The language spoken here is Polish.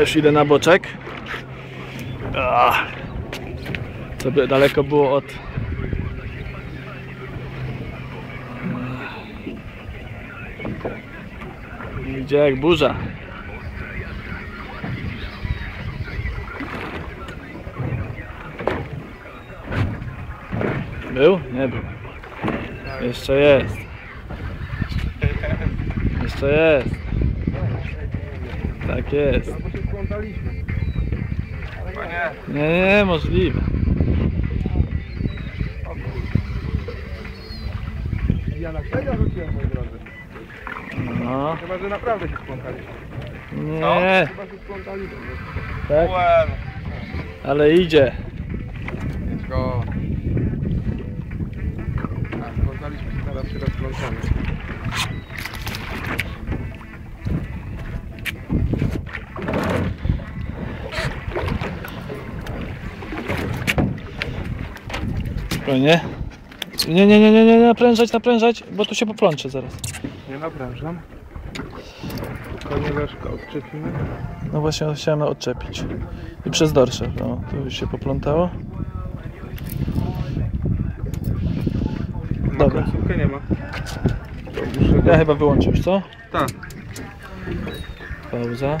Już idę na boczek. Ach. To by daleko było od... Idzie jak burza. Był? Nie był. Jeszcze jest. Jeszcze jest. Tak jest. Nie. Nie, nie, możliwe. Ja na śledzia rzuciłem, moi drodzy. No, Chyba, że naprawdę się splątaliśmy. nie, Chyba się splątaliśmy. tak, ale idzie. Go. A, splątaliśmy się, teraz się rozplątamy. Spokojnie. Nie, nie, nie, nie, nie, naprężać, naprężać, bo tu się poplącze zaraz. Nie naprężam. Spokojnie leszko odczepimy. No właśnie chciałem odczepić. I przez dorsze, no, tu już się poplątało. Dobra. końcówkę nie ma. To muszę go... Ja chyba wyłączę już, co? Tak. Pauza.